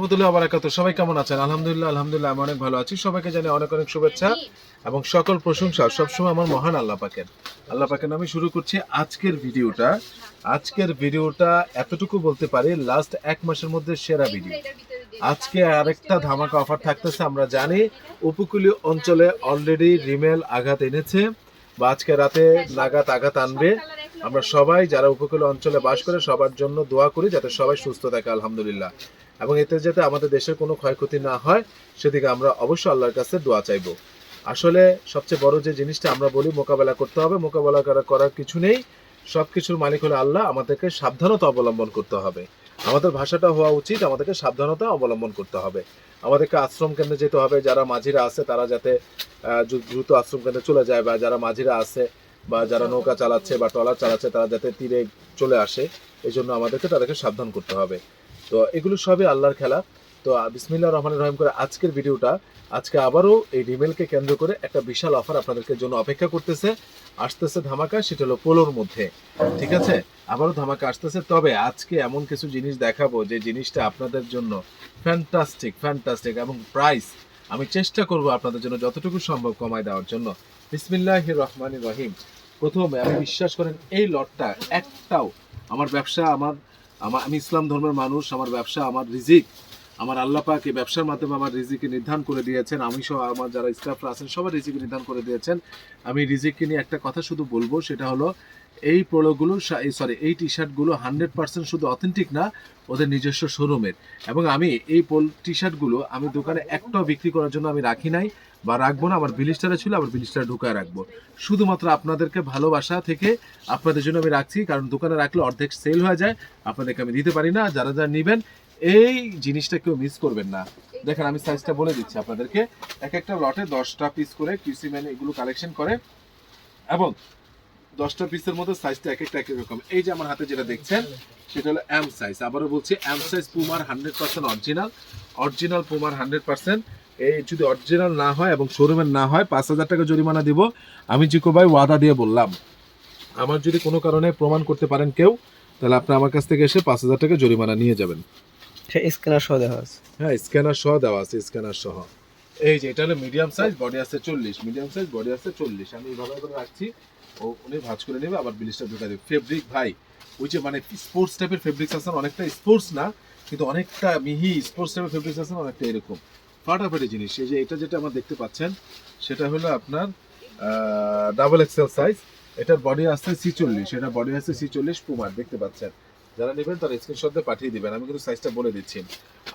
রহমতুল্লাহ বারাকাতু সবাই কেমন আছেন? আলহামদুলিল্লাহ আলহামদুলিল্লাহ, আমি অনেক ভালো আছি। সবাইকে জানি অনেক অনেক শুভেচ্ছা এবং সকল প্রশংসা। সবসময় আমার মহান আল্লাহ পাকের। আল্লাহ পাকের নামে শুরু করছি আজকের ভিডিওটা। আজকের ভিডিওটা এতটুকু বলতে পারি লাস্ট এক মাসের মধ্যে সেরা ভিডিও আজকে আরেকটা ধামাকা অফার থাকতেছে, আমরা জানি। উপকূলীয় অঞ্চলে অলরেডি রিমেল আঘাত এনেছে বা আজকে রাতে নাগাদ আঘাত আনবে। আমরা সবাই যারা উপকূল অঞ্চলে বাস করে, সবার জন্য দোয়া করি যাতে সবাই সুস্থ থাকে, আলহামদুলিল্লাহ। এবং এতে যাতে আমাদের দেশের কোনো ক্ষয়ক্ষতি না হয়, সেদিকে আমরা অবশ্যই আল্লাহর কাছে দোয়া চাইব। আসলে সবচেয়ে বড় যে জিনিসটা আমরা বলি, মোকাবেলা করতে হবে। মোকাবেলা করা করার কিছু নেই। সব কিছুর মালিক হলে আল্লাহ। আমাদেরকে সাবধানতা অবলম্বন করতে হবে। আমাদের ভাষাটা হওয়া উচিত। আমাদেরকে সাবধানতা অবলম্বন করতে হবে। আমাদেরকে আশ্রম কেন্দ্রে যেতে হবে। যারা মাঝিরা আছে, তারা যাতে দ্রুত আশ্রম কেন্দ্রে চলে যায় বা যারা মাঝিরা আছে বা যারা নৌকা চালাচ্ছে বা ট্রলার চালাচ্ছে, তারা যাতে তীরে চলে আসে। এই জন্য আমাদেরকে তাদেরকে সাবধান করতে হবে। তো এগুলো সবই আল্লাহর খেলা। তো বিসমিল্লা রহমান রহিম করে আজকের ভিডিওটা, আজকে আবারও এই রিমেলকে কেন্দ্র করে একটা বিশাল অফার আপনাদেরকে জন্য অপেক্ষা করতেছে। আসতেছে ধামাকা, সেটা হলো পোলোর মধ্যে। ঠিক আছে? আবারও ধামাকা আসতেছে। তবে আজকে এমন কিছু জিনিস দেখাবো, যে জিনিসটা আপনাদের জন্য ফ্যান্টাস্টিক ফ্যান্টাস্টিক এবং প্রাইস আমি চেষ্টা করব আপনাদের জন্য যতটুকু সম্ভব কমায় দেওয়ার জন্য। বিসমিল্লাহ রহমান রহিম। প্রথমে আমি বিশ্বাস করেন, এই লটটা একটাও আমার ব্যবসা, আমার আমার আমি ইসলাম ধর্মের মানুষ, আমার ব্যবসা আমার রিজিক। আমার আল্লাহ পাক এই ব্যবসার মাধ্যমে আমার রিজিকে নির্ধারণ করে দিয়েছেন। আমি সহ আমার যারা স্টাফরা আছেন সবার রিজিকে নির্ধারণ করে দিয়েছেন। আমি রিজিককে নিয়ে একটা কথা শুধু বলব, সেটা হলো এই প্রোডাক্টগুলো সরি এই টি শার্টগুলো হান্ড্রেড পার্সেন্ট শুধু অথেন্টিক না, ওদের নিজস্ব শোরুমের এবং আমি এই পোল টি শার্টগুলো আমি দোকানে একটাও বিক্রি করার জন্য আমি রাখি নাই বা রাখব না, আমার বিলিস্টারে ছিল আবার বিলিস্টারে ঢুকায় রাখব। শুধুমাত্র আপনাদেরকে ভালোবাসা থেকে আপনাদের জন্য আমি রাখছি, কারণ দোকানে রাখলে অর্ধেক সেল হয়ে যায়, আপনাদেরকে আমি দিতে পারি না, যারা যারা নেবেন, এই জিনিসটা কেউ মিস করবেন না। দেখেন, আমি সাইজটা বলে দিচ্ছি আপনাদেরকে। এক একটা লটে দশটা পিস করে কিউসি ম্যান এগুলো কালেকশন করে। এবং দশটা পিসের মধ্যে সাইজটা এক একটা এক এক রকম। এই যে আমার হাতে যেটা দেখছেন সেটা হলো এম সাইজ আবারও বলছি এম সাইজ পুমার হান্ড্রেড পার্সেন্ট অরিজিনাল অরিজিনাল পুমার হান্ড্রেড পার্সেন্ট এই যদি অরিজিনাল না হয় এবং শোরুমের না হয় পাঁচ হাজার টাকা জরিমানা দিব। আমি জিকো ভাই ওয়াদা দিয়ে বললাম। আমার যদি কোনো কারণে প্রমাণ করতে পারেন কেউ তাহলে আপনি আমার কাছ থেকে এসে পাঁচ হাজার টাকা জরিমানা নিয়ে যাবেন। স্ক্যানার সহ দেওয়া আছে। হ্যাঁ স্ক্যানার সহ দেওয়া আছে স্ক্যানার সহ। এই যে এটা হলো মিডিয়াম সাইজ বডি আছে চল্লিশ। মিডিয়াম সাইজ বডি আছে চল্লিশ। আমি এইভাবে করে রাখছি। ও উনি ভাঁজ করে নেবে, আবার বিলিশটা ঢুকা দেবে। ফেব্রিক ভাই, ওই যে মানে স্পোর্টস টাইপের ফেব্রিক্স আছে অনেকটা স্পোর্টস না, কিন্তু অনেকটা মিহি স্পোর্টস টাইপের ফেব্রিক্স আছে অনেকটা এরকম। ফাটাফাটি জিনিস। এই যে এটা যেটা আমার দেখতে পাচ্ছেন, সেটা হলো আপনার ডাবল এক্সেল সাইজ এটার বডি আসছে সি চল্লিশ এটা বডি আসছে সি চল্লিশ পুমার দেখতে পাচ্ছেন। যারা নেবেন তারা স্ক্রিনশট দিয়ে পাঠিয়ে দিবেন। আমি কিন্তু সাইজটা বলে দিচ্ছি।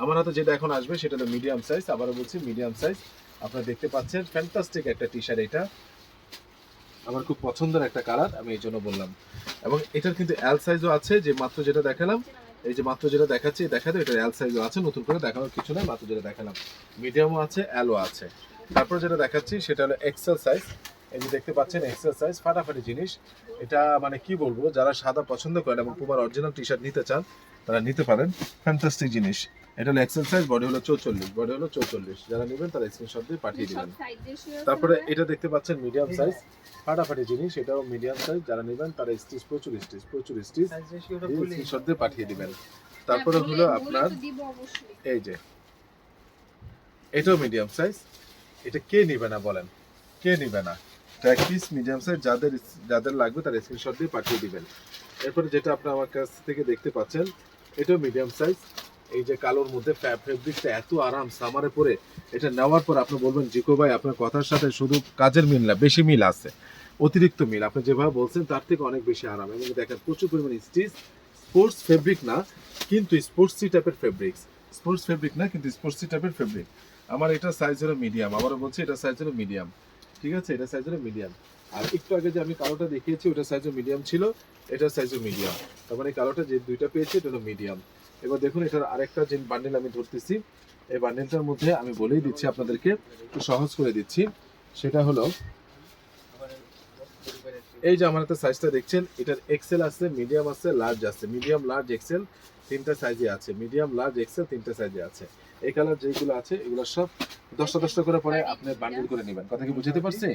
আমার হাতে যেটা এখন আসবে, সেটা হলো মিডিয়াম সাইজ আবারও বলছি মিডিয়াম সাইজ আপনারা দেখতে পাচ্ছেন ফ্যান্টাস্টিক একটা টি শার্ট এটা। আমার খুব পছন্দের একটা কালার, আমি এই জন্য বললাম। এবং এটার কিন্তু এল সাইজও আছে, যে মাত্র যেটা দেখালাম, এই যে মাত্র যেটা দেখাচ্ছি দেখাতে এটার এল সাইজও আছে, নতুন করে দেখানোর কিছু নেই, মাত্র যেটা দেখালাম। মিডিয়ামও আছে এলও আছে। তারপর যেটা দেখাচ্ছি, সেটা হলো এক্সেল সাইজ এই যে দেখতে পাচ্ছেন এক্সেল সাইজ ফাটাফাটি জিনিস। এটা মানে কি বলব, যারা সাদা পছন্দ করেন এবং পুমার অরিজিনাল টি শার্ট নিতে চান, তারা নিতে পারেন। ফ্যান্টাস্টিক জিনিস। এটা হলো এক্সেল সাইজ বডি হলো চৌচল্লিশ বডি হলো চৌচল্লিশ। যারা নেবেন তারা স্ক্রিনশট দিয়ে পাঠিয়ে দিবেন। তারপরে এটা দেখতে পাচ্ছেন মিডিয়াম সাইজ ফাটাফাটি জিনিস এটাও মিডিয়াম সাইজ যারা নেবেন তারা স্টিচ প্রচুর স্টিচ প্রচুর স্টিচ স্ক্রিনশট দিয়ে পাঠিয়ে দিবেন। তারপরে হলো আপনার এই যে এটাও মিডিয়াম সাইজ এটা কে নিবে না বলেন? কে নিবে না? ট্র্যাক পিস মিডিয়াম সাইজ যাদের যাদের লাগবে তার স্ক্রিনশট দিয়ে পাঠিয়ে দিবেন। এরপরে যেটা আপনি আমার কাছ থেকে দেখতে পাচ্ছেন এটাও মিডিয়াম সাইজ এই যে কালোর মধ্যে ফেব্রিকটা এত আরাম সামারে পরে এটা নেওয়ার পর আপনি বলবেন, জিকো ভাই, আপনার কথার সাথে শুধু কাজের মিল না, বেশি মিল আছে। অতিরিক্ত মিল, আপনি যেভাবে বলছেন, তার থেকে অনেক বেশি আরাম। এবং দেখেন, প্রচুর পরিমাণে স্টিচ স্পোর্টস ফেব্রিক না, কিন্তু স্পোর্টসি টাইপের ফেব্রিক্স স্পোর্টস ফেব্রিক না, কিন্তু স্পোর্টসি টাইপের ফেব্রিক আমার এটা সাইজ হলো মিডিয়াম আবারও বলছি, এটা সাইজ হলো মিডিয়াম ঠিক আছে? এটা সাইজ হলো মিডিয়াম আর একটু আগে যে আমি কালোটা দেখিয়েছি, ওটা সাইজও মিডিয়াম ছিল, এটার সাইজও মিডিয়াম তার মানে কালোটা যে দুইটা পেয়েছে, এটা হলো মিডিয়াম এবার দেখুন এটার আরেকটা যে বান্ডেল আমি ধরতেছি এই বান্ডেলটার মধ্যে আমি বলেই দিচ্ছি আপনাদেরকে একটু সহজ করে দিচ্ছি। সেটা হলো এই যে আমার হাতে সাইজটা দেখছেন এটার এক্সেল আছে মিডিয়াম আছে লার্জ আছে। মিডিয়াম লার্জ এক্সেল তিনটা সাইজে আছে। মিডিয়াম লার্জ এক্সেল তিনটা সাইজে আছে। এই কালার যেগুলো আছে এগুলো সব দশটা দশটা করে পরে আপনি বান্ডেল করে নেবেন। কথা কি বুঝতে পারছি?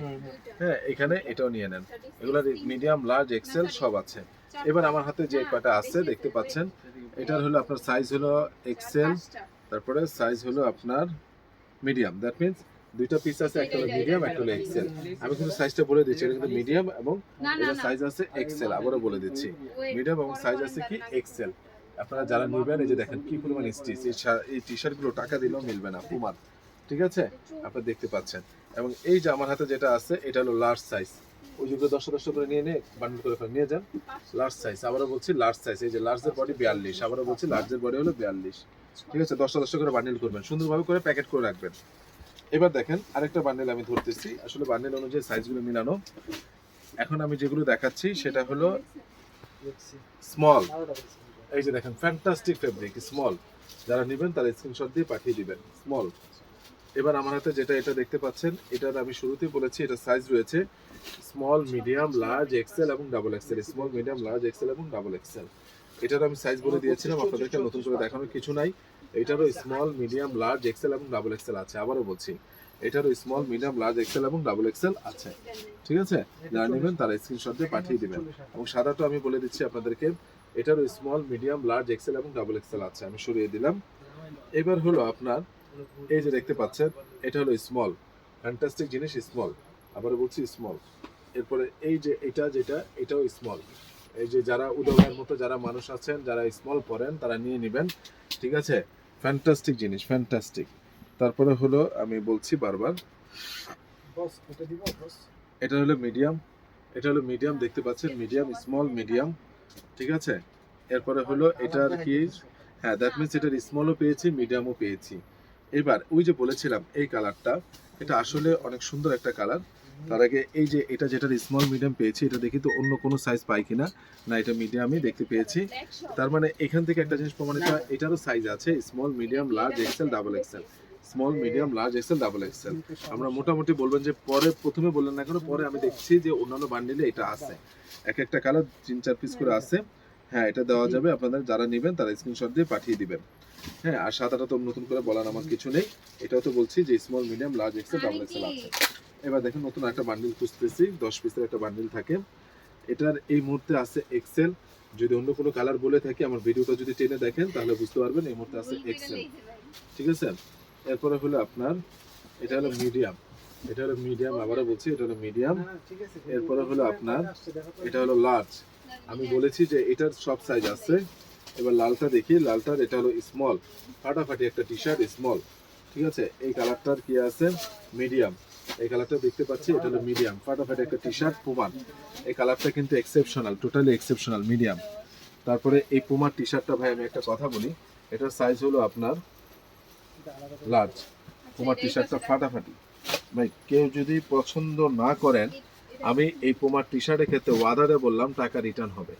হ্যাঁ এখানে এটাও নিয়ে নেন। এগুলো মিডিয়াম লার্জ এক্সেল সব আছে। এবার আমার হাতে যে কয়টা আছে দেখতে পাচ্ছেন এটার হলো আপনার সাইজ হলো এক্সেল তারপরে সাইজ হলো আপনার মিডিয়াম দ্যাট মিন্স দুইটা পিস আছে একটা হলো মিডিয়াম একটা হলো এক্সেল আমি কিন্তু সাইজটা বলে দিচ্ছি এটা কিন্তু মিডিয়াম এবং এটা সাইজ আছে এক্সেল আবারও বলে দিচ্ছি। মিডিয়াম এবং সাইজ আছে কি এক্সেল আপনারা যারা নেবেন এই যে দেখেন কি পরিমাণ স্টিচ এই এই টি শার্টগুলো টাকা দিলেও মিলবে না পুমার ঠিক আছে? আপনারা দেখতে পাচ্ছেন। এবং এই যে আমার হাতে যেটা আছে এটা হলো লার্জ সাইজ ওই যেগুলো দশটা করে নিয়ে নিয়ে বান্ডল করে নিয়ে যান। লার্জ সাইজ আবারও বলছি লার্জ সাইজ এই যে লার্জের বডি বিয়াল্লিশ, আবারও বলছি লার্জের বডি হলো বিয়াল্লিশ। ঠিক আছে, দশটা দশটা করে বান্ডেল করবেন, সুন্দরভাবে করে প্যাকেট করে রাখবেন। এবার দেখেন, আরেকটা বান্ডেল আমি ধরতেছি। আসলে বান্ডেল অনুযায়ী সাইজগুলো মিলানো। এখন আমি যেগুলো দেখাচ্ছি, সেটা হলো স্মল এই যে দেখেন ফ্যান্টাস্টিক ফেব্রিক স্মল যারা নেবেন, তারা স্ক্রিনশট দিয়ে পাঠিয়ে দিবেন স্মল এবার আমার হাতে যেটা এটা দেখতে পাচ্ছেন এটার আমি শুরুতেই বলেছি এটা সাইজ রয়েছে স্মল মিডিয়াম লার্জ এক্সেল এবং double XL small medium large XL এবং ডাবল এক্সেল এটার আমি সাইজ বলে দিয়েছিলাম আপনাদেরকে নতুন করে দেখানোর কিছু নাই। এটারও স্মল মিডিয়াম লার্জ এক্সেল এবং ডাবল এক্সেল আছে আবারও বলছি। এটারও স্মল মিডিয়াম লার্জ এক্সেল এবং ডাবল এক্সেল আছে। ঠিক আছে? যারা নেবেন তারা স্ক্রিনশট দিয়ে পাঠিয়ে দিবেন। এবং সাদাটা আমি বলে দিচ্ছি আপনাদেরকে এটারও স্মল মিডিয়াম লার্জ এক্সেল এবং ডাবল এক্সেল আছে আমি সরিয়ে দিলাম। এবার হলো আপনার এই যে দেখতে পাচ্ছেন এটা হলো স্মল ফ্যান্টাস্টিক জিনিস স্মল আবার বলছি স্মল এরপরে এই যে এটা যেটা এটাও স্মল এই যে যারা উদয়ের মতো যারা মানুষ আছেন যারা স্মল পরেন তারা নিয়ে নেবেন ঠিক আছে? ফ্যান্টাস্টিক জিনিস ফ্যান্টাস্টিক তারপরে হলো আমি বলছি বারবার এটা হলো মিডিয়াম এটা হলো মিডিয়াম দেখতে পাচ্ছেন? মিডিয়াম স্মল মিডিয়াম ঠিক আছে? এরপরে হলো এটার কি? হ্যাঁ দ্যাট মিনস এটার স্মলও পেয়েছি মিডিয়ামও পেয়েছি। এবার ওই যে বলেছিলাম, এই কালারটা, এটা আসলে অনেক সুন্দর একটা কালার। তার আগে এই যে এটা যেটার স্মল মিডিয়াম পেয়েছি, এটা দেখি তো অন্য কোনো সাইজ পাই কিনা। না, এটা মিডিয়ামই দেখতে পেয়েছি। তার মানে এখান থেকে একটা জিনিস প্রমাণিত হয়, এটারও সাইজ আছে small medium large XL double XL small medium large XL double XL আমরা মোটামুটি বলবেন যে পরে প্রথমে বললেন না কেন, পরে আমি দেখছি যে অন্যান্য বান্ডিলে এটা আছে। এক একটা কালার তিন, চার পিস করে আছে। হ্যাঁ এটা দেওয়া যাবে, আপনাদের যারা নেবেন তারা স্ক্রিনশট দিয়ে পাঠিয়ে দিবেন। হ্যাঁ আর সাদাটা তো নতুন করে বলার আমার কিছু নেই। এটাও তো বলছি যে small medium large XL double XL আছে। এবার দেখেন নতুন একটা বান্ডিল খুঁজতেছি দশ পিসের একটা বান্ডিল থাকে। এটার এই মুহূর্তে আছে এক্সেল যদি অন্য কোনো কালার বলে থাকি আমার ভিডিওটা যদি টেনে দেখেন তাহলে বুঝতে পারবেন এই মুহূর্তে আছে এক্সেল ঠিক আছে? এরপরে হলো আপনার এটা হলো মিডিয়াম এটা হলো মিডিয়াম আবারও বলছি এটা হলো মিডিয়াম এরপরে হলো আপনার এটা হলো লার্জ আমি বলেছি যে এটার সব সাইজ আছে। এবার লালটা দেখি লালটার এটা হলো স্মল ফাটাফাটি একটা টি শার্ট স্মল ঠিক আছে? এই কালারটার কি আছে? মিডিয়াম এই কালারটা দেখতে পাচ্ছি এটা হলো মিডিয়াম ফাটাফাটি একটা টি শার্ট পুমার এই কালারটা কিন্তু এক্সেপশনাল টোটালি এক্সেপশনাল মিডিয়াম তারপরে এই পুমার টি শার্টটা ভাই আমি একটা কথা বলি এটার সাইজ হলো আপনার লার্জ পুমার টি শার্টটা ফাটাফাটি। ভাই কেউ যদি পছন্দ না করেন আমি এই পুমার টি শার্টের ক্ষেত্রে ওয়াদারে বললাম টাকা রিটার্ন হবে।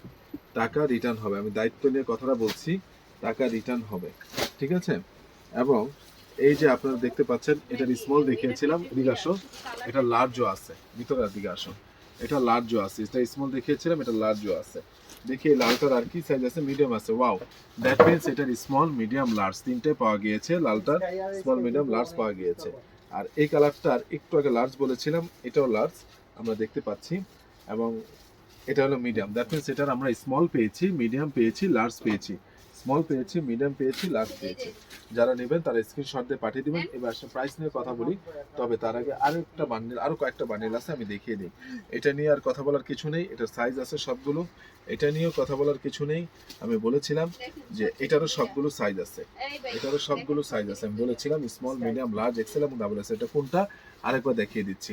টাকা রিটার্ন হবে। আমি দায়িত্ব নিয়ে কথাটা বলছি, টাকা রিটার্ন হবে। ঠিক আছে? এবং এই যে আপনারা দেখতে পাচ্ছেন এটার স্মল দেখিয়েছিলাম এদিকে এটা লার্জও আছে। ভিতরে দিকে আসো এটা লার্জও আছে। এটা স্মল দেখিয়েছিলাম, এটা লার্জও আছে। দেখি এই লালটার আর কি সাইজ আছে? মিডিয়াম আছে। ওয়াও দ্যাট মিনস এটার স্মল মিডিয়াম লার্জ তিনটে পাওয়া গিয়েছে। লালটার স্মল মিডিয়াম লার্জ পাওয়া গিয়েছে। আর এই কালারটার একটু আগে লার্জ বলেছিলাম, এটাও লার্জ আমরা দেখতে পাচ্ছি। এবং এটা হলো মিডিয়াম দ্যাট মিনস এটার আমরা স্মল পেয়েছি মিডিয়াম পেয়েছি লার্জ পেয়েছি। স্মল পেয়েছি মিডিয়াম পেয়েছি লার্জ পেয়েছি। যারা নেবেন তারা স্ক্রিনশট দিয়ে পাঠিয়ে দিবেন। এবার প্রাইস নিয়ে কথা বলি। তবে তার আগে আরও একটা বান্ডেল আরও কয়েকটা বান্ডেল আছে, আমি দেখিয়ে দিই। এটা নিয়ে আর কথা বলার কিছু নেই। এটার সাইজ আছে সবগুলো। এটা নিয়েও কথা বলার কিছু নেই। আমি বলেছিলাম যে এটারও সবগুলো সাইজ আছে। এটারও সবগুলো সাইজ আছে। আমি বলেছিলাম স্মল মিডিয়াম লার্জ এক্সেল এবং ডাবল এক্সেল এটা কোনটা? আরেকবার দেখিয়ে দিচ্ছি।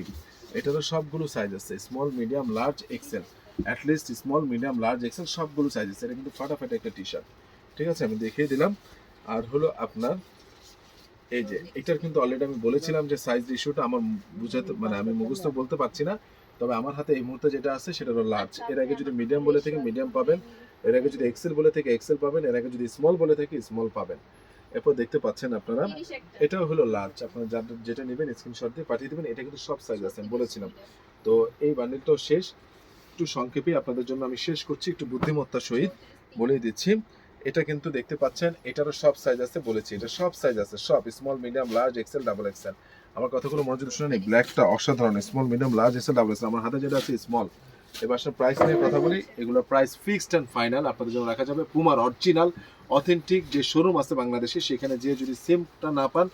এটারও সবগুলো সাইজ আছে। Small medium large XL at least small medium large XL সবগুলো সাইজ আছে এটা কিন্তু ফাটাফাটি একটা টি শার্ট ঠিক আছে আমি দেখিয়ে দিলাম। আর হলো আপনার এই যে এটার কিন্তু অলরেডি আমি বলেছিলাম যে সাইজ ইস্যুটা আমার বুঝাতে মানে আমি মুখস্থ বলতে পারছি না। তবে আমার হাতে এই মুহূর্তে যেটা আছে সেটা হলো লার্জ এর আগে যদি মিডিয়াম বলে থেকে মিডিয়াম পাবেন। এর আগে যদি এক্সেল বলে থেকে এক্সেল পাবেন। এর আগে যদি স্মল বলে থেকে স্মল পাবেন। এরপর দেখতে পাচ্ছেন আপনারা এটাও হলো লার্জ আপনারা যার- যেটা নেবেন স্ক্রিনশট দিয়ে পাঠিয়ে দেবেন। এটা কিন্তু সব সাইজ আছে আমি বলেছিলাম। তো এই বান্ডেলটাও শেষ। একটু সংক্ষেপে আপনাদের জন্য আমি শেষ করছি, একটু বুদ্ধিমত্তার সহিত বলে দিচ্ছি। এটা কিন্তু দেখতে পাচ্ছেন, এটারও সব সাইজ আছে বলেছি, এটা সব সাইজ আছে, সব small medium large XL double XL আমার কথাগুলো মনোযোগ শুনে নেই ব্ল্যাকটা অসাধারণ small medium large XL double XL আমার হাতে যেটা আছে স্মল এবার সব প্রাইস নিয়ে কথা বলি, এগুলো প্রাইস ফিক্সড অ্যান্ড ফাইনাল আপনাদের জন্য রাখা যাবে পুমার অরিজিনাল অথেন্টিক যে শোরুম আছে বাংলাদেশে, সেখানে যে যদি সেমটা না পান,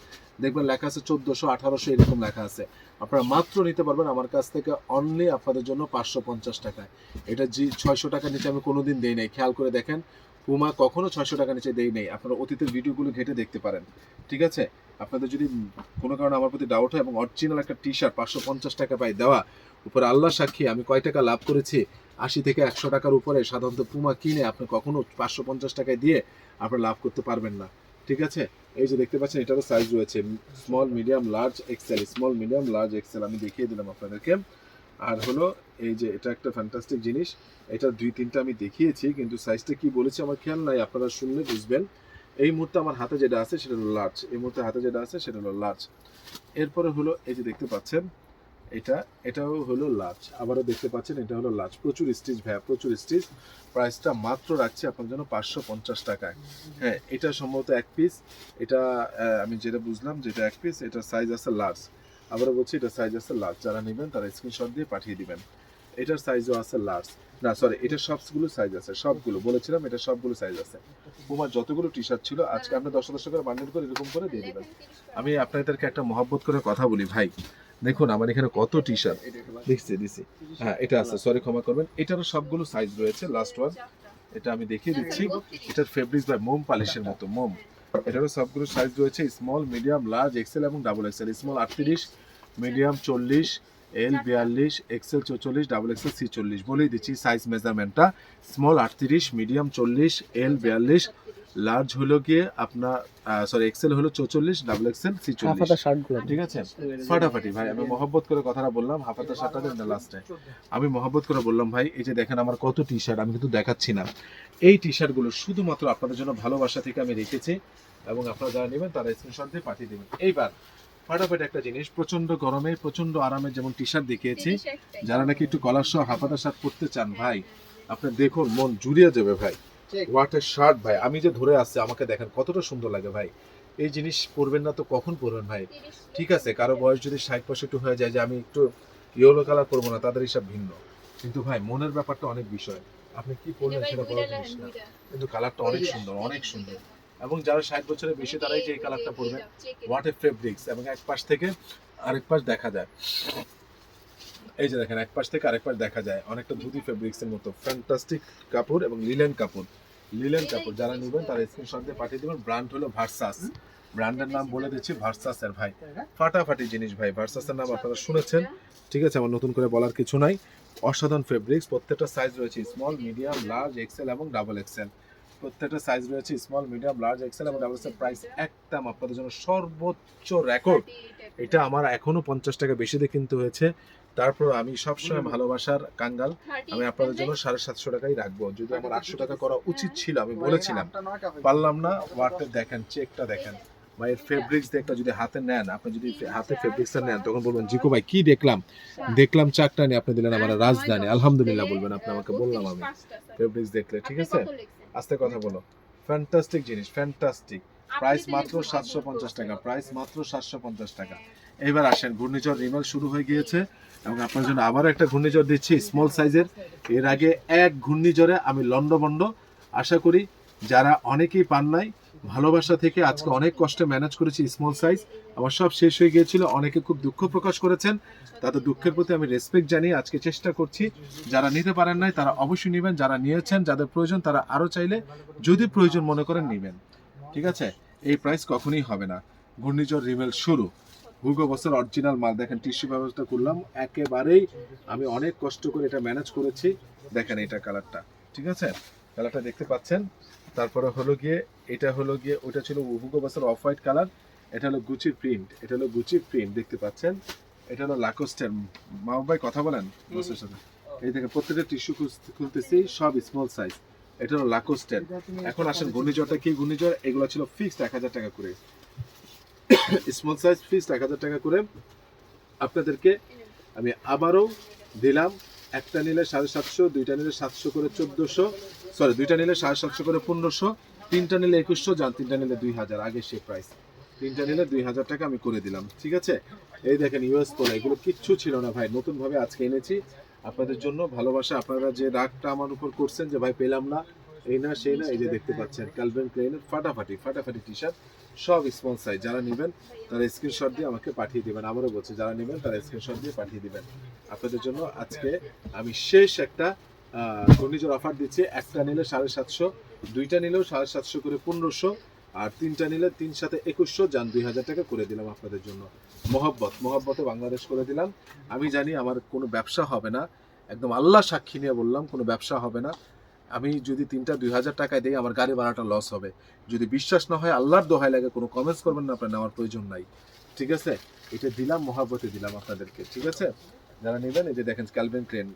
দেখবেন লেখা আছে চোদ্দোশো আঠারোশো, এরকম লেখা আছে। আপনারা মাত্র নিতে পারবেন আমার কাছ থেকে অনলি আপনাদের জন্য পাঁচশো পঞ্চাশ টাকায়। এটা জি ছয়শো টাকার নিচে আমি কোনোদিন দেই নাই। খেয়াল করে দেখেন, পুমা কখনো ছয়শো টাকার নিচে দেই নাই। আপনারা অতীতের ভিডিওগুলো ঘেটে দেখতে পারেন। ঠিক আছে? আপনাদের যদি কোনো কারণে আমার প্রতি ডাউট হয় এবং অরিজিনাল একটা টি শার্ট পাঁচশো পঞ্চাশ টাকা পাই দেওয়া, উপরে আল্লাহ সাক্ষী, আমি কয় টাকা লাভ করেছি? আশি থেকে একশো টাকার উপরে সাধারণত পুমা কিনে আপনি কখনো পাঁচশো পঞ্চাশ টাকায় দিয়ে আপনারা লাভ করতে পারবেন না। ঠিক আছে? এই যে দেখতে পাচ্ছেন, এটারও সাইজ রয়েছে। Small medium large XL small medium large XL আমি দেখিয়ে দিলাম আপনাদেরকে। আর হলো, এই যে এটা একটা ফ্যান্টাস্টিক জিনিস। এটা দুই, তিনটা আমি দেখিয়েছি, কিন্তু সাইজটা কি বলেছি আমার খেয়াল নাই, আপনারা শুনলে বুঝবেন। এই মুহূর্তে আমার হাতে যেটা আছে সেটা হলো লার্জ এই মুহূর্তে হাতে যেটা আছে সেটা হলো লার্জ এরপরে হলো, এই যে দেখতে পাচ্ছেন এটা, এটাও হলো লাচ আবারও দেখতে পাচ্ছেন, এটা হলো লাচ প্রচুর স্টিচ ভাইয়া, প্রচুর স্টিচ প্রাইসটা মাত্র রাখছি আপনার জন্য পাঁচশো পঞ্চাশ টাকায়। হ্যাঁ এটা সম্ভবত এক পিস এটা আমি যেটা বুঝলাম যেটা এক পিস এটা সাইজ আছে লার্জ আবারও বলছি, এটা সাইজ আছে লার্জ যারা নেবেন তারা স্ক্রিনশট দিয়ে পাঠিয়ে দিবেন। এটার সাইজও আছে লার্জ না সরি এটা সবগুলো সাইজ আছে, সবগুলো। বলেছিলাম এটা সবগুলো সাইজ আছে। পুমার যতগুলো টি শার্ট ছিল, আজকে আমরা দশ দশ করে বান্ডেল করে এরকম করে দিয়ে দেবেন। আমি আপনাদেরকে একটা মহব্বত করে কথা বলি, ভাই। দেখুন, আমার এখানে কত টি শার্ট দেখছি। দিছি হ্যাঁ এটা আছে সরি ক্ষমা করবেন। এটারও সবগুলো সাইজ রয়েছে লাস্ট ওয়ান এটা আমি দেখিয়ে দিচ্ছি। এটার ফেব্রিক্স বা মোম পালিশের মতো, মোম। এটারও সবগুলো সাইজ রয়েছে স্মল মিডিয়াম লার্জ এক্সেল এবং ডাবল এক্সেল স্মল আটত্রিশ মিডিয়াম চল্লিশ এল বিয়াল্লিশ এক্সেল চৌচল্লিশ ডাবল এক্সেল সি চল্লিশ। বলেই দিচ্ছি সাইজ মেজারমেন্টটা স্মল আটত্রিশ মিডিয়াম চল্লিশ এল বিয়াল্লিশ লার্জ হলো গিয়ে আপনার সরি এক্সেল হলো চৌচল্লিশ ডাবল এক্সেল সি চল্লিশ শার্টগুলো। ঠিক আছে? ফাটাফাটি ভাই আমি মহব্বত করে কথাটা বললাম হাফাতা শার্টটা দেন না লাস্টে আমি মহব্বত করে বললাম ভাই এই যে দেখেন আমার কত টি শার্ট আমি কিন্তু দেখাচ্ছি না। এই টি শার্টগুলো শুধুমাত্র আপনাদের জন্য ভালোবাসা থেকে আমি রেখেছি এবং আপনারা যারা নেবেন তারা স্ক্রিনশট দিয়ে পাঠিয়ে দেবেন। এইবার ফাটাফাটি একটা জিনিস প্রচণ্ড গরমে প্রচণ্ড আরামে যেমন টি শার্ট দেখিয়েছি যারা নাকি একটু কলার সহ হাফাতা শার্ট পরতে চান ভাই আপনি দেখুন মন জুড়িয়ে যাবে ভাই। হোয়াট এ শার্ট ভাই। আমি যে ধরে আসছি আমাকে দেখেন কতটা সুন্দর লাগে ভাই। এই জিনিস পরবেন না তো কখন পরবেন ভাই? ঠিক আছে কারও বয়স যদি ষাট পঁয়ষট্টি হয়ে যায় যে আমি একটু ইয়েলো কালার করব না তাদের হিসাব ভিন্ন। কিন্তু ভাই মনের ব্যাপারটা অনেক বিষয়। আপনি কি করবেন সেটা বড় জিনিস না। কিন্তু কালারটা অনেক সুন্দর অনেক সুন্দর। এবং যারা ষাট বছরের বেশি তারাই যে এই কালারটা পরবে। হোয়াট এ ফেব্রিক্স এবং এক পাশ থেকে আরেক পাশ দেখা যায়। এই যে দেখেন এক পাশ থেকে আরেক পাশ দেখা যায়। অনেকটা ধুতি ফেব্রিক্স এর মতো। ফ্যান্টাস্টিক কাপড় এবং লিলেন কাপড়। লিলেন কাপড় যারা নেবেন তারা স্ক্রিনশট দিয়ে পাঠিয়ে দেবেন। ব্র্যান্ড হলো ভার্সাস ব্র্যান্ডের নাম বলে দিচ্ছি ভার্সাস এর ভাই। ফাটাফাটি জিনিস ভাই ভার্সাসের নাম আপনারা শুনেছেন। ঠিক আছে, আমার নতুন করে বলার কিছু নাই। অসাধারণ ফেব্রিক্স প্রত্যেকটা সাইজ রয়েছে স্মল মিডিয়াম লার্জ এক্সেল এবং ডাবল এক্সেল প্রত্যেকটা সাইজ রয়েছে স্মল মিডিয়াম লার্জ এক্সেল এবং ডাবল এক্সেল প্রাইস একদম আপনাদের জন্য সর্বোচ্চ রেকর্ড এটা আমার এখনও পঞ্চাশ টাকা বেশি দিয়ে কিনতে হয়েছে। তারপর আমি সবসময় ভালোবাসার কাঙ্গাল। আমি আপনাদের জন্য সাড়ে সাতশো টাকাই রাখব। যদি আমার আটশো টাকা করা উচিত ছিল আমি বলেছিলাম। পারলাম না ওয়ার্ডটা দেখেন চেকটা দেখেন। বা এর ফেব্রিক্স দেখটা যদি হাতে নেন আপনি যদি হাতে ফেব্রিক্সটা নেন তখন বলবেন জিকো ভাই কি দেখলাম? দেখলাম চাকটা নিয়ে আপনি দিলেন আমার রাজধানী। আলহামদুলিল্লাহ বলবেন আপনি আমাকে বললাম আমি। ফেব্রিক্স দেখলে ঠিক আছে? আস্তে কথা বলো। ফ্যান্টাস্টিক জিনিস ফ্যান্টাস্টিক প্রাইস মাত্র সাতশো পঞ্চাশ টাকা প্রাইস মাত্র সাতশো পঞ্চাশ টাকা। এবার আসেন ঘূর্ণিঝড় রিমাল শুরু হয়ে গিয়েছে। এবং আপনার জন্য আবার একটা ঘূর্ণিঝড় দিচ্ছি স্মল সাইজের এর। আগে এক ঘূর্ণিঝড়ে আমি লন্ডভন্ড আশা করি যারা অনেকেই পান নাই, ভালোবাসা থেকে আজকে অনেক কষ্টে ম্যানেজ করেছি স্মল সাইজ আমার সব শেষ হয়ে গিয়েছিল, অনেকে খুব দুঃখ প্রকাশ করেছেন। তাদের দুঃখের প্রতি আমি রেসপেক্ট জানিয়ে আজকে চেষ্টা করছি। যারা নিতে পারেন নাই, তারা অবশ্যই নেবেন। যারা নিয়েছেন, যাদের প্রয়োজন, তারা আরও চাইলে যদি প্রয়োজন মনে করেন নেবেন। ঠিক আছে? এই প্রাইস কখনোই হবে না। ঘূর্ণিঝড় রিমেল শুরু। হুগো বছর অরিজিনাল মাল। দেখেন টিস্যু ব্যবস্থা করলাম। একেবারেই আমি অনেক কষ্ট করে এটা ম্যানেজ করেছি। দেখেন এটা কালারটা ঠিক আছে? কালারটা দেখতে পাচ্ছেন? তারপরে হলো গিয়ে এটা হলো গিয়ে ওটা ছিল হুগো বছর অফ হোয়াইট কালার এটা হলো গুচির প্রিন্ট এটা হলো গুচির প্রিন্ট দেখতে পাচ্ছেন? এটা হলো লাকোস্টের মা ভাই কথা বলেন বসের সাথে? এই দেখেন প্রত্যেকটা টিস্যু খুলতেছি সব স্মল সাইজ এটা হলো লাকোস্টের এখন আসেন ঘূর্ণিঝড়টা কি ঘূর্ণিঝড়? এগুলো ছিল ফিক্সড এক হাজার টাকা করে। স্মল সাইজ ফিক্সড এক হাজার টাকা করে, আপনাদেরকে আমি আবারও দিলাম। একটা নিলে সাড়ে সাতশো, দুইটা নিলে সাতশো করে চোদ্দোশো সরি দুইটা নিলে সাড়ে সাতশো করে পনেরোশো, তিনটা নিলে একুশশো, যান তিনটা নিলে দুই হাজার, আগে সে প্রাইস তিনটা নিলে দুই হাজার টাকা আমি করে দিলাম, ঠিক আছে? এই দেখেন ইউএস পোলা এগুলো কিচ্ছু ছিল না ভাই, নতুনভাবে আজকে এনেছি। আপনাদের জন্য ভালোবাসা, আপনারা যে রাগটা আমার উপর করছেন যে, ভাই, পেলাম না। এই না সেই না এই যে দেখতে পাচ্ছেন ক্যালভিন ক্লেনের ফাটাফাটি ফাটাফাটি টি শার্ট সব স্মল সাইজ যারা নেবেন তারা স্ক্রিনশট দিয়ে আমাকে পাঠিয়ে দিবেন। আমারও বলছে যারা নেবেন তারা স্ক্রিনশট দিয়ে পাঠিয়ে দিবেন। আপনাদের জন্য আজকে আমি শেষ একটা ঘূর্ণিঝড় অফার দিচ্ছি। একটা নিলে সাড়ে সাতশো দুইটা নিলেও সাড়ে সাতশো করে পনেরোশো আর তিনটা নিলে তিন সাথে একুশশো যান দুই হাজার টাকা করে দিলাম আপনাদের জন্য। মহব্বত মহব্বতে বাংলাদেশ করে দিলাম। আমি জানি আমার কোনো ব্যবসা হবে না। একদম আল্লাহ সাক্ষী নিয়ে বললাম কোনো ব্যবসা হবে না। আমি যদি তিনটা দুই হাজার টাকায় দিই, আমার গাড়ি ভাড়াটা লস হবে। যদি বিশ্বাস না হয়, আল্লাহর দোহাই লাগে, কোনো কমেন্টস করবেন না, আপনার নেওয়ার প্রয়োজন নাই। ঠিক আছে? এটা দিলাম, মহাব্বতে দিলাম আপনাদেরকে, ঠিক আছে? যারা নেবেন, এই যে দেখেন ক্যালভিন ক্রেন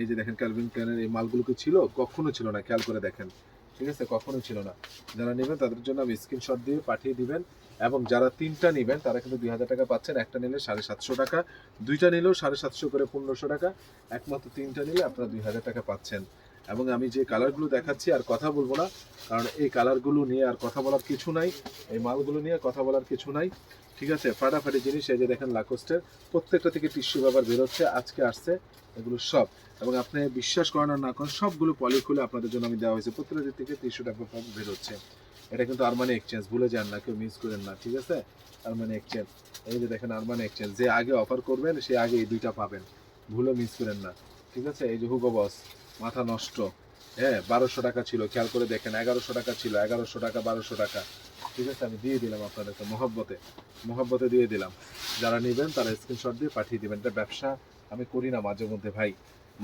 এই যে দেখেন ক্যালভিন ক্রেনের এই মালগুলো কি ছিল? কখনো ছিল না, খেয়াল করে দেখেন। ঠিক আছে? কখনো ছিল না। যারা নেবেন, তাদের জন্য আমি স্ক্রিনশট দিয়ে পাঠিয়ে দিবেন, এবং যারা তিনটা নেবেন, তারা কিন্তু দুই হাজার টাকা পাচ্ছেন। একটা নিলে সাড়ে সাতশো টাকা, দুইটা নিলেও সাড়ে সাতশো করে পনেরোশো টাকা। একমাত্র তিনটা নিলে আপনারা দুই হাজার টাকা পাচ্ছেন। এবং আমি যে কালারগুলো দেখাচ্ছি আর কথা বলব না, কারণ এই কালারগুলো নিয়ে আর কথা বলার কিছু নাই, এই মালগুলো নিয়ে কথা বলার কিছু নাই, ঠিক আছে? ফাটাফাটি জিনিস, এই যে দেখেন লাকোস্টের প্রত্যেকটা থেকে টিস্যু পেপার বেরোচ্ছে, আজকে আসছে, এগুলো সব। এবং আপনি বিশ্বাস করেন না করেন, সবগুলো পলি খুলে আপনাদের জন্য আমি দেওয়া হয়েছে, প্রত্যেকটা থেকে টিস্যু পেপার বেরোচ্ছে। এটা কিন্তু আরমানি এক্সচেঞ্জ ভুলে যান না, কেউ মিস করেন না, ঠিক আছে? আরমানি এক্সচেঞ্জ এই যে দেখেন আরমানি এক্সচেঞ্জ যে আগে অফার করবেন, সে আগে এই দুইটা পাবেন ভুলে মিস করেন না, ঠিক আছে? এই যে হুগো বস মাথা নষ্ট। হ্যাঁ বারোশো টাকা ছিল, খেয়াল করে দেখেন, এগারোশো টাকা ছিল, এগারোশো টাকা, বারোশো টাকা। ঠিক আছে, আমি দিয়ে দিলাম আপনাদেরকে মহব্বতে। মহব্বতে দিয়ে দিলাম। যারা নেবেন, তারা স্ক্রিনশট দিয়ে পাঠিয়ে দেবেন। এটা ব্যবসা আমি করি না মাঝে মধ্যে, ভাই।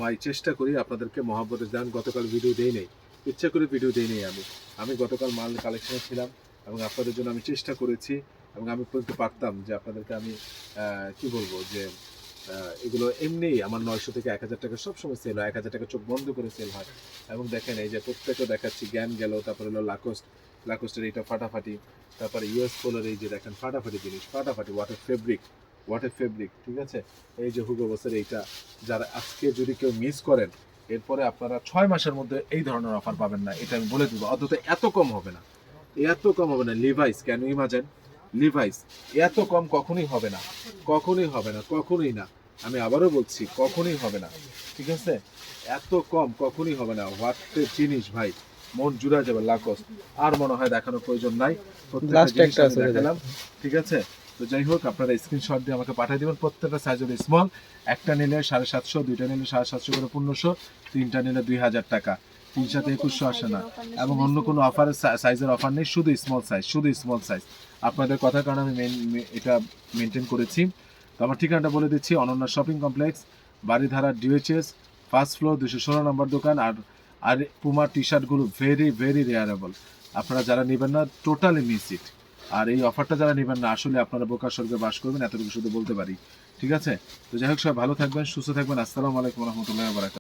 মাই চেষ্টা করি আপনাদেরকে মহব্বতে দেন গতকাল ভিডিও দেই নেই। ইচ্ছা করে ভিডিও দেই নেই আমি। আমি গতকাল মাল কালেকশনে ছিলাম এবং আপনাদের জন্য আমি চেষ্টা করেছি এবং আমি বলতে পারতাম যে আপনাদেরকে আমি কি বলব যে এগুলো এমনিই আমার নয়শো থেকে এক হাজার টাকা সবসময় সেল হয়। এক হাজার টাকা চোখ বন্ধ করে সেল হয়। এবং দেখেন, এই যে প্রত্যেকটা দেখাচ্ছি, জ্ঞান গেল, তারপরে হলো লাকোস্ট লাকোস্টের এইটা ফাটাফাটি, তারপরে ইউএস পোলার এই যে দেখেন, ফাটাফাটি জিনিস, ফাটাফাটি ওয়াটার ফেব্রিক ওয়াটার ফেব্রিক ঠিক আছে? এই যে হুগো বসের এইটা, যারা আজকে যদি কেউ মিস করেন, এরপরে আপনারা ছয় মাসের মধ্যে এই ধরনের অফার পাবেন না, এটা আমি বলে দিব। অন্তত এত কম হবে না। এত কম হবে না। লিভাইস কেন ইমাজেন লিভাইস এত কম কখনোই হবে না। কখনোই হবে না কখনোই না। আমি আবারও বলছি কখনোই হবে না। ঠিক আছে? এত কম কখনোই হবে না। হোয়াটের জিনিস ভাই। মন জুড়া যাবে লাকস আর মনে হয় দেখানোর প্রয়োজন নাই। দেখালাম। ঠিক আছে? তো যাই হোক আপনারা স্ক্রিনশট দিয়ে আমাকে পাঠিয়ে দেবেন। প্রত্যেকটা সাইজ হলো স্মল একটা নিলে সাড়ে সাতশো দুইটা নিলে সাড়ে সাতশো করে পনেরোশো তিনটা নিলে দুই হাজার টাকা। তিন সাথে একুশশো আসে না। এবং অন্য কোনো অফারের সাইজের অফার নেই, শুধু স্মল সাইজ শুধু স্মল সাইজ আপনাদের কথার কারণে আমি মেন এটা মেনটেন করেছি। তো আমার ঠিকানাটা বলে দিচ্ছি, Ananya shopping complex Baridhara DOHS first floor দুশো ষোলো নম্বর দোকান, আর আর পুমার টি শার্টগুলো ভেরি ভেরি রেয়ারেবল আপনারা যারা নেবেন না টোটালি মিস ইট আর এই অফারটা যারা নেবেন না, আসলে আপনারা বোকার স্বর্গে বাস করবেন, এতটুকু শুধু বলতে পারি। ঠিক আছে? তো যাই হোক, সবাই ভালো থাকবেন, সুস্থ থাকবেন। আসসালামু আলাইকুম রহমতুল্লাহ